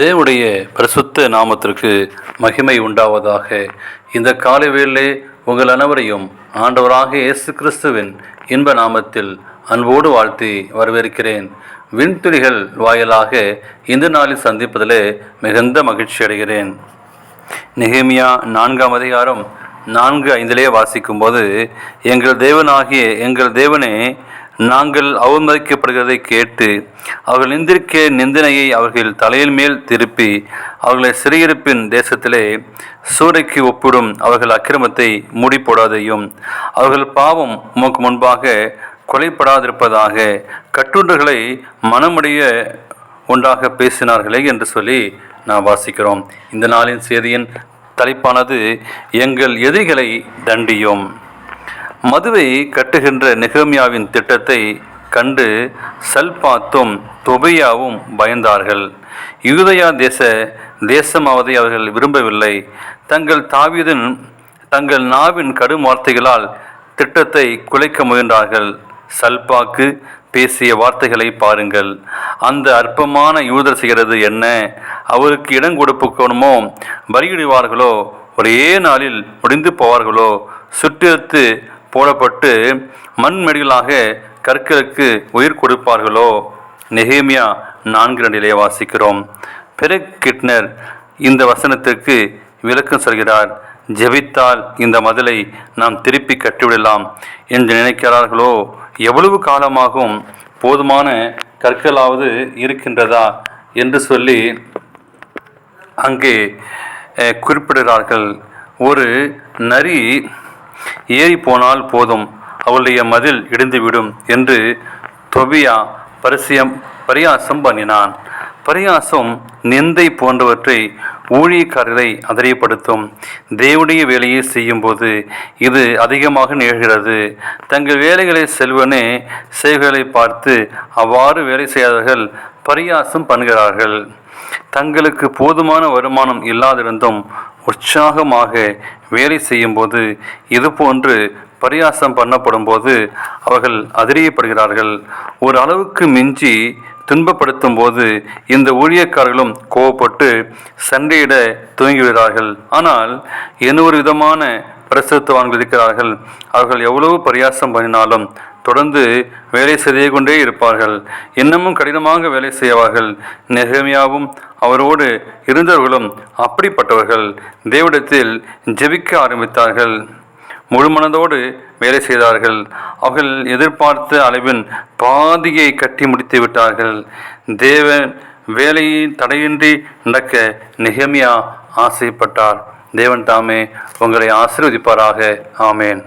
தேவடைய பிரசுத்த நாமத்திற்கு மகிமை உண்டாவதாக. இந்த காலை வேளையிலே உங்கள் அனைவரையும் ஆண்டவராக இயேசு கிறிஸ்துவின் இன்ப நாமத்தில் அன்போடு வாழ்த்தி வரவேற்கிறேன். விண்துளிகள் வாயிலாக இந்த நாளில் சந்திப்பதிலே மிகுந்த மகிழ்ச்சி அடைகிறேன். நெகேமியா நான்காம் அதிகாரம் நான்கு ஐந்திலே வாசிக்கும்போது எங்கள் தேவனாகிய எங்கள் தேவனே நாங்கள் அவமதிக்கப்படுகிறதை கேட்டு அவர்கள் நிந்திருக்க நிந்தனையை அவர்கள் தலையில் மேல் திருப்பி அவர்களை சிறையிருப்பின் தேசத்திலே சூறைக்கு ஒப்பிடும் அவர்கள் அக்கிரமத்தை மூடி போடாதையும் அவர்கள் பாவம் உமக்கு முன்பாக கொலைப்படாதிருப்பதாக கட்டுண்டுகளை மனமுடைய ஒன்றாக பேசினார்களே என்று சொல்லி நாம் வாசிக்கிறோம். இந்த நாளின் செய்தியின் தலைப்பானது எங்கள் எதிரிகளை தண்டியும். மதுவை கட்டுகின்ற நெகமியாவின் திட்டத்தை கண்டு சல்பாத்தும் தொபையாவும் பயந்தார்கள். யூதயா தேச தேசமாவதை அவர்கள் விரும்பவில்லை. தங்கள் தாவீதின் தங்கள் நாவின் கடும் வார்த்தைகளால் திட்டத்தை குலைக்க முயன்றார்கள். சல்பாக்கு பேசிய வார்த்தைகளை பாருங்கள். அந்த அற்பமான யூதர் செய்கிறது என்ன? அவருக்கு இடம் கொடுப்புக்கணுமோ? பலியிடுவார்களோ? ஒரே நாளில் முடிந்து போவார்களோ? சுற்றெடுத்து போடப்பட்டு மண்மெடிகளாக கற்களுக்கு உயிர் கொடுப்பார்களோ? நெகேமியா நான்கு ரெண்டிலே வாசிக்கிறோம். பெரு கிட்னர் இந்த வசனத்திற்கு விளக்கம் சொல்கிறார் ஜெபித்தால் இந்த மதிலை நாம் திருப்பி கட்டிவிடலாம் என்று நினைக்கிறார்களோ? எவ்வளவு காலமாகும் போதுமான கற்களாவது இருக்கின்றதா என்று சொல்லி அங்கே குறிப்பிடுகிறார்கள். ஒரு நரி ஏறி போனால் போதும் அவளுடைய மதில் இடிந்துவிடும் என்று தொபியா பரிசியம் பரியாசம் பண்ணினான். பரியாசம் நிந்தை போன்றவற்றை ஊழியக்காரரை அதிரியப்படுத்தும் தேவனுடைய வேலையை செய்யும்போது இது அதிகமாக நிகழ்கிறது. தங்கள் வேலைகளை செல்வனே செய்களை பார்த்து அவ்வாறு வேலை செய்யாதவர்கள் பரியாசம் பண்ணுகிறார்கள். தங்களுக்கு போதுமான வருமானம் இல்லாதிருந்தும் உற்சாகமாக வேலை செய்யும்போது இதுபோன்று பரியாசம் பண்ணப்படும் போது அவர்கள் அதிரியப்படுகிறார்கள். ஒரு அளவுக்கு மிஞ்சி துன்பப்படுத்தும் போது இந்த ஊழியக்காரர்களும் கோவப்பட்டு சண்டையிட துவங்கிவிடுகிறார்கள். ஆனால் என்ன ஒரு விதமான பிரசுத்தவான்கள் இருக்கிறார்கள். அவர்கள் எவ்வளவு பரியாசம் பண்ணினாலும் தொடர்ந்து வேலை செய்து கொண்டே இருப்பார்கள். இன்னமும் கடினமாக வேலை செய்வார்கள். நெகமையாவும் அவரோடு இருந்தவர்களும் அப்படிப்பட்டவர்கள். தேவிடத்தில் ஜெபிக்க ஆரம்பித்தார்கள். முழு மனதோடு வேலை செய்தார்கள். அவர்கள் எதிர்பார்த்த அளவின் பாதியை கட்டி முடித்து விட்டார்கள். தேவன் வேலையை தடையின்றி நடக்க நெகமியா ஆசைப்பட்டார். தேவன் தாமே உங்களை ஆசீர்வதிப்பாராக. ஆமேன்.